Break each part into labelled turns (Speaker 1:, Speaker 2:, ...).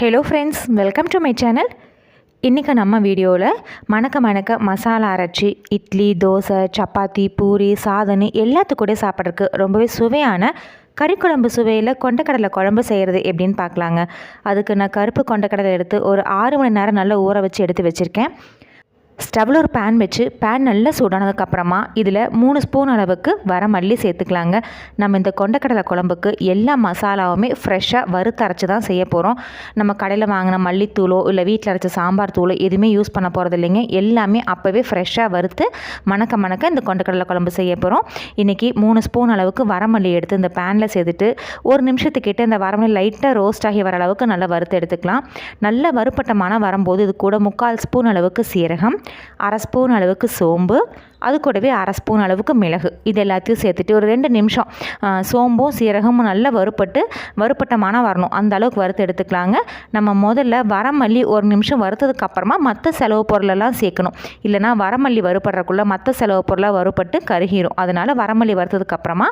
Speaker 1: Hello friends welcome to my channel இன்றைக்கி நம்ம வீடியோவில் மணக்க மணக்க மசாலா அரைச்சி இட்லி தோசை சப்பாத்தி பூரி சாதனி எல்லாத்துக்கூட சாப்பிட்றதுக்கு ரொம்பவே சுவையான கறிக்குழம்பு சுவையில் கொண்டக்கடலை குழம்பு செய்கிறது எப்படின்னு பார்க்கலாங்க. அதுக்கு நான் கருப்பு கொண்டக்கடலை எடுத்து ஒரு ஆறு மணி நேரம் நல்லா ஊற வச்சு எடுத்து வச்சுருக்கேன். ஸ்டவ்வில் ஒரு பேன் வச்சு பேன் நல்லா சூடானதுக்கப்புறமா இதில் மூணு ஸ்பூன் அளவுக்கு வர மல்லி சேர்த்துக்கலாங்க. நம்ம இந்த கொண்டக்கடலை குழம்புக்கு எல்லா மசாலாவுமே ஃப்ரெஷ்ஷாக வறுத்து அரைச்சி தான் செய்ய போகிறோம் நம்ம கடையில் வாங்கின மல்லித்தூளோ இல்லை வீட்டில் அரைச்ச சாம்பார் தூளோ எதுவுமே யூஸ் பண்ண போகிறது இல்லைங்க. எல்லாமே அப்போவே ஃப்ரெஷ்ஷாக வறுத்து மணக்க மணக்க இந்த கொண்டக்கடலை குழம்பு செய்ய போகிறோம் இன்றைக்கி மூணு ஸ்பூன் அளவுக்கு வரமல்லி எடுத்து இந்த பேனில் சேர்த்துட்டு ஒரு நிமிஷத்துக்கிட்ட இந்த வரமல்லி லைட்டாக ரோஸ்ட் ஆகி வர அளவுக்கு நல்லா வறுத்து எடுத்துக்கலாம். நல்ல வறுப்பட்டமான வரும்போது இது கூட முக்கால் ஸ்பூன் அளவுக்கு சீரகம் அரை ஸ்பூன் அளவுக்கு சோம்பு அது கூடவே அரை ஸ்பூன் அளவுக்கு மிளகு. இது எல்லாத்தையும் சேர்த்துட்டு ஒரு ரெண்டு நிமிஷம் சோம்பும் சீரகமும் நல்லா வறுப்பட்டு வறுப்பட்ட மனம் வரணும். அந்த அளவுக்கு வறுத்து எடுத்துக்கலாங்க. நம்ம முதல்ல வரமல்லி ஒரு நிமிஷம் வறுத்ததுக்கு அப்புறமா மற்ற செலவு பொருளெல்லாம் சேர்க்கணும். இல்லைனா வரமல்லி வறுப்படுறக்குள்ளே மற்ற செலவு பொருளாக வறுப்பட்டு கருகிரும். அதனால் வரமல்லி வறுத்ததுக்கு அப்புறமா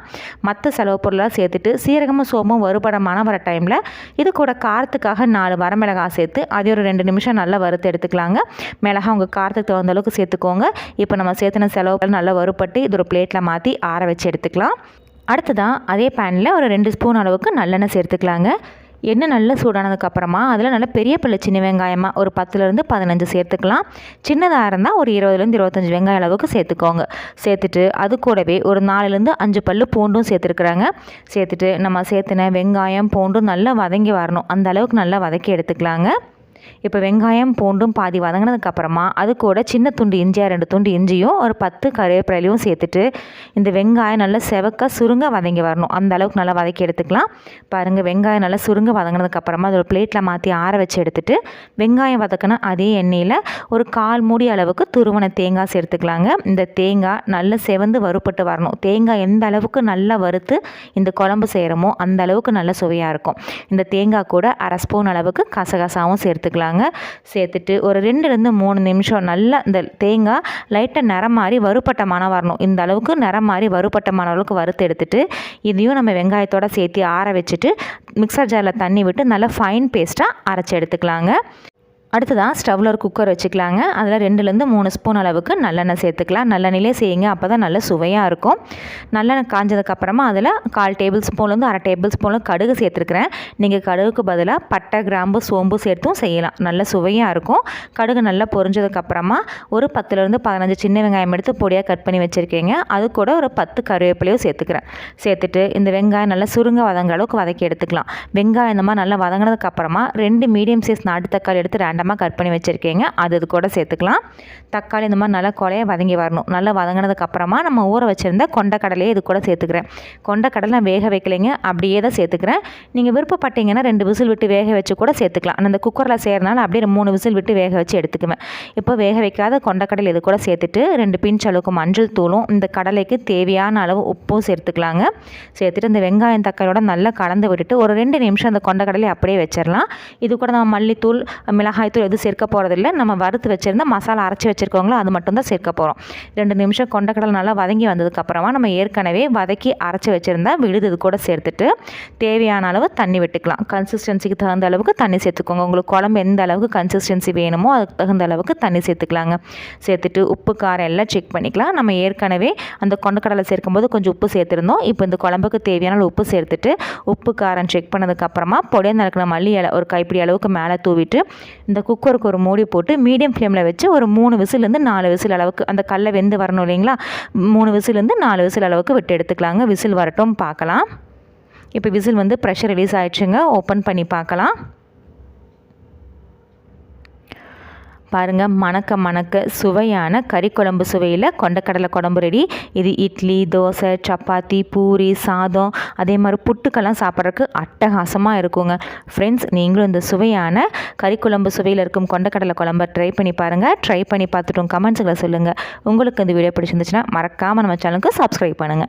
Speaker 1: மற்ற செலவு பொருளாக சேர்த்துட்டு சீரகமும் சோம்பும் வறுபட மனம் வர டைமில் இது கூட காரத்துக்காக நாலு வரமிளகாய் சேர்த்து அதே ஒரு ரெண்டு நிமிஷம் நல்லா வறுத்து எடுத்துக்கலாங்க. மிளகா உங்கள் காரத்துக்கு தகுந்த அளவுக்கு சேர்த்துக்கோங்க. இப்போ நம்ம சேர்த்துன செலவுகள் நல்லா வறுப்பட்டு இது ஒரு பிளேட்டில் மாற்றி ஆற வச்சு எடுத்துக்கலாம். அடுத்ததாக அதே பேனில் ஒரு ரெண்டு ஸ்பூன் அளவுக்கு நல்லெண்ணெய் சேர்த்துக்கலாங்க. எண்ணெய் நல்லா சூடானதுக்கப்புறமா அதில் நல்ல பெரிய பல்லு சின்ன வெங்காயமாக ஒரு பத்துலேருந்து பதினஞ்சு சேர்த்துக்கலாம். சின்னதாக இருந்தால் ஒரு இருபதுலேருந்து இருபத்தஞ்சி வெங்காயம் அளவுக்கு சேர்த்துக்கோங்க. சேர்த்துட்டு அது கூடவே ஒரு நாலுலேருந்து அஞ்சு பல் பூண்டும் சேர்த்துருக்குறாங்க. சேர்த்துட்டு நம்ம சேர்த்துன வெங்காயம் பூண்டும் நல்லா வதங்கி வரணும். அந்த அளவுக்கு நல்லா வதக்கி எடுத்துக்கலாங்க. இப்போ வெங்காயம் பூண்டும் பாதி வதங்கினதுக்கப்புறமா அது கூட சின்ன துண்டு இஞ்சியாக ரெண்டு துண்டு இஞ்சியும் ஒரு பத்து கருவேப்பிலையும் சேர்த்துட்டு இந்த வெங்காயம் நல்லா செவக்க சுருங்க வதங்கி வரணும். அந்த அளவுக்கு நல்லா வதக்கி எடுத்துக்கலாம். பாருங்கள் வெங்காயம் நல்லா சுருங்க வதங்கினதுக்கப்புறமா அது ஒரு பிளேட்டில் மாற்றி ஆற வச்சு எடுத்துட்டு வெங்காயம் வதக்கின அதே எண்ணெயில் ஒரு கால் மூடி அளவுக்கு துருவன தேங்காய் சேர்த்துக்கலாங்க. இந்த தேங்காய் நல்லா செவந்து வறுப்பட்டு வரணும். தேங்காய் எந்த அளவுக்கு நல்லா வறுத்து இந்த குழம்பு செய்கிறோமோ அந்த அளவுக்கு நல்ல சுவையாக இருக்கும். இந்த தேங்காய் கூட அரை ஸ்பூன் அளவுக்கு கசகசாவும் சேர்த்துக்கலாம். சேர்த்துக்கலாங்க சேர்த்துட்டு ஒரு ரெண்டுலேருந்து மூணு நிமிஷம் நல்லா இந்த தேங்காய் லைட்டாக நிறம் மாதிரி வறுப்பட்டமான வரணும். இந்த அளவுக்கு நிறம் மாதிரி வறுப்பட்டமான அளவுக்கு வறுத்து எடுத்துட்டு இதையும் நம்ம வெங்காயத்தோடு சேர்த்து ஆற வச்சுட்டு மிக்சர் ஜாரில் தண்ணி விட்டு நல்லா ஃபைன் பேஸ்ட்டாக அரைச்சி எடுத்துக்கலாங்க. அடுத்ததாக ஸ்டவ்வில் ஒரு குக்கர் வச்சுக்கலாங்க. அதில் ரெண்டுலேருந்து மூணு ஸ்பூன் அளவுக்கு நல்லெண்ணெய் சேர்த்துக்கலாம். நல்லெண்ணெயிலே செய்யுங்க. அப்போ தான் நல்ல சுவையாக இருக்கும். நல்லெண்ணெய் காஞ்சதுக்கப்புறமா அதில் கால் டேபிள் ஸ்பூன்லேருந்து அரை டேபிள் ஸ்பூனில் கடுகு சேர்த்துருக்குறேன். நீங்கள் கடுகுக்கு பதிலாக பட்டை கிராம்பு சோம்பு சேர்த்தும் செய்யலாம். நல்ல சுவையாக இருக்கும். கடுகு நல்லா பொரிஞ்சதுக்கப்புறமா ஒரு பத்துலேருந்து பதினஞ்சு சின்ன வெங்காயம் எடுத்து பொடியாக கட் பண்ணி வச்சுருக்கீங்க. அது கூட ஒரு பத்து கருவேப்பிலையும் சேர்த்துக்கிறேன். சேர்த்துட்டு இந்த வெங்காயம் நல்லா சுருங்க வதங்குற அளவுக்கு வதக்கி எடுத்துக்கலாம். வெங்காயம் இந்த மாதிரி நல்லா வதங்கினதுக்கப்புறமா ரெண்டு மீடியம் சைஸ் நாட்டு தக்காளி எடுத்து ரெண்டமாக கட் பண்ணி வச்சுருக்கீங்க. அது இது கூட சேர்த்துக்கலாம். தக்காளி இந்த மாதிரி நல்லா கொலைய வதங்கி வரணும். நல்லா வதங்கினதுக்கப்புறமா நம்ம ஊற வச்சுருந்த கொண்டக்கடலையே இது கூட சேர்த்துக்கிறேன். கொண்டக்கடலை நான் வேக வைக்கலைங்க. அப்படியே தான் சேர்த்துக்கிறேன். நீங்கள் விருப்பப்பட்டீங்கன்னா ரெண்டு விசில் விட்டு வேக வச்சு கூட சேர்த்துக்கலாம். அந்த குக்கரில் செய்கிறனால அப்படியே மூணு விசில் விட்டு வேக வச்சு எடுத்துக்குவேன். இப்போ வேக வைக்காத கொண்டக்கடலை இது கூட சேர்த்துட்டு ரெண்டு பிஞ்ச் அளவுக்கு மஞ்சள் தூளும் இந்த கடலைக்கு தேவையான அளவு உப்பும் சேர்த்துக்கலாங்க. சேர்த்துட்டு இந்த வெங்காயம் தக்காளியோட நல்லா கலந்து விட்டுட்டு ஒரு ரெண்டு நிமிஷம் அந்த கொண்டக்கடலை அப்படியே வச்சிடலாம் இது கூட நம்ம மல்லித்தூள் மிளகாய் மிளகாய்த்தூள் எதுவும் சேர்க்க போகிறதில்ல நம்ம வறுத்து வச்சுருந்தா மசாலா அரைச்சி வச்சுருக்கோங்களோ அது மட்டும்தான் சேர்க்க போகிறோம் ரெண்டு நிமிஷம் கொண்டக்கடலை நல்லா வதங்கி வந்ததுக்கப்புறமா நம்ம ஏற்கனவே வதக்கி அரைச்சி வச்சுருந்தா விழுது கூட சேர்த்துட்டு தேவையான அளவு தண்ணி விட்டுக்கலாம். கன்சிஸ்டன்சிக்கு தகுந்த அளவுக்கு தண்ணி சேர்த்துக்கோங்க. உங்களுக்கு குழம்பு எந்த அளவுக்கு கன்சிஸ்டன்சி வேணுமோ அதுக்கு தகுந்த அளவுக்கு தண்ணி சேர்த்துக்கலாங்க. சேர்த்துட்டு உப்பு காரம் எல்லாம் செக் பண்ணிக்கலாம். நம்ம ஏற்கனவே அந்த கொண்டக்கடலை சேர்க்கும்போது கொஞ்சம் உப்பு சேர்த்துருந்தோம். இப்போ இந்த குழம்புக்கு தேவையான உப்பு சேர்த்துட்டு உப்பு காரம் செக் பண்ணதுக்கப்புறமா பொடியாக நடக்கிற மல்லி இலை ஒரு கைப்பிடி அளவுக்கு மேலே தூவிட்டு இந்த அந்த குக்கருக்கு ஒரு மூடி போட்டு மீடியம் ஃப்ளேமில் வச்சு ஒரு மூணு விசிலேருந்து நாலு விசில் அளவுக்கு அந்த கல்லை வெந்து வரணும் இல்லைங்களா? மூணு விசிலேருந்து நாலு விசில் அளவுக்கு விட்டு எடுத்துக்கலாங்க. விசில் வரட்டும் பார்க்கலாம். இப்போ விசில் வந்து ப்ரெஷர் ரிலீஸ் ஆகிடுச்சுங்க ஓப்பன் பண்ணி பார்க்கலாம். பாருங்கள் மணக்க மணக்க சுவையான கறி குழம்பு சுவையில் கொண்டக்கடலை குழம்பு ரெடி இது இட்லி தோசை சப்பாத்தி பூரி சாதம் அதே மாதிரி புட்டுக்கெல்லாம் சாப்பிட்றதுக்கு அட்டகாசமாக இருக்குங்க. ஃப்ரெண்ட்ஸ் நீங்களும் இந்த சுவையான கறி குழம்பு சுவையில் இருக்கும் கொண்டக்கடலை குழம்பை ட்ரை பண்ணி பாருங்கள் ட்ரை பண்ணி பார்த்துட்டோம் கமெண்ட்ஸுகளை சொல்லுங்கள் உங்களுக்கு இந்த வீடியோ பிடிச்சிருந்துச்சுன்னா மறக்காமல் நம்ம சேனலுக்கு சப்ஸ்கிரைப் பண்ணுங்கள்